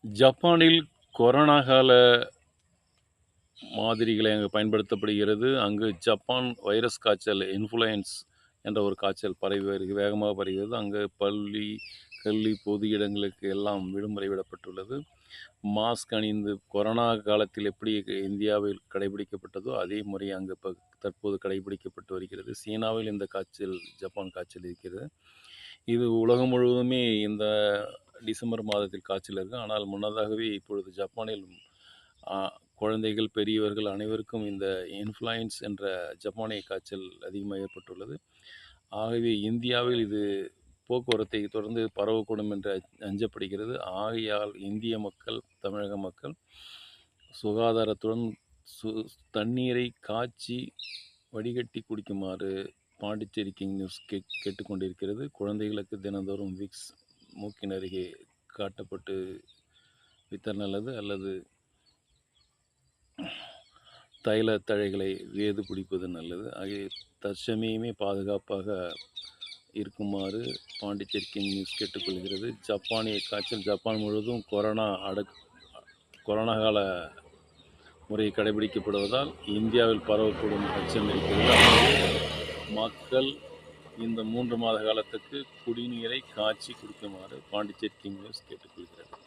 ஜப்பானில் கொரோனா கால மாதிரிகளை அங்கு பயன்படுத்தப்படுகிறது. அங்கு ஜப்பான் வைரஸ் காய்ச்சல் இன்ஃப்ளூயன்ஸ் என்ற ஒரு காய்ச்சல் பரவி வருகிறது வேகமாக பரவுகிறது. அங்கு பள்ளி, கல்வி, பொது இடங்களுக்கு எல்லாம் விடுமுறை விடப்பட்டுள்ளது. மாஸ்க் அணிந்து கொரோனா காலத்தில் எப்படி இந்தியாவில் கடைபிடிக்கப்பட்டதோ, அதே முறை அங்கு இப்ப தற்போது கடைபிடிக்கப்பட்டு வருகிறது. சீனாவில் இந்த காய்ச்சல் ஜப்பான் காய்ச்சல் இருக்கிறது. இது உலகம் முழுவதுமே இந்த டிசம்பர் மாதத்தில் காய்ச்சல் இருக்கு. ஆனால் முன்னதாகவே இப்பொழுது ஜப்பானில் குழந்தைகள், பெரியவர்கள் அனைவருக்கும் இந்த இன்ஃப்ளூயன்ஸ் என்ற ஜப்பானிய காய்ச்சல் அதிகமாக ஏற்பட்டுள்ளது. ஆகவே இந்தியாவில் இது போக்குவரத்தை தொடர்ந்து பரவக்கூடும் என்று அஞ்சப்படுகிறது. ஆகையால் இந்திய மக்கள், தமிழக மக்கள் சுகாதாரத்துடன் சு தண்ணீரை காய்ச்சி வடிகட்டி குடிக்குமாறு பாண்டிச்சேரி கிங் நியூஸ் கே கேட்டுக்கொண்டிருக்கிறது. குழந்தைகளுக்கு தினந்தோறும் விக்ஸ் மூக்கின் அருகே காட்டப்பட்டு வித்தல் நல்லது. அல்லது தைல தழைகளை வேது பிடிப்பது நல்லது. ஆகிய தற்சமயமே பாதுகாப்பாக இருக்குமாறு பாண்டிச்சேரிக்கின் நியூஸ் கேட்டுக்கொள்கிறது. ஜப்பானிய காய்ச்சல் ஜப்பான் முழுவதும் கொரோனா அடக் கொரோனா கால முறை கடைபிடிக்கப்படுவதால் இந்தியாவில் பரவக்கூடும் அச்சம் இருக்கிறது. மக்கள் இந்த மூன்று மாத காலத்துக்கு குடிநீரை காய்ச்சி குடிக்குமாறு பாண்டிச்சேரி கிங் நியூஸ் கேட்டுக்கொள்கிறது.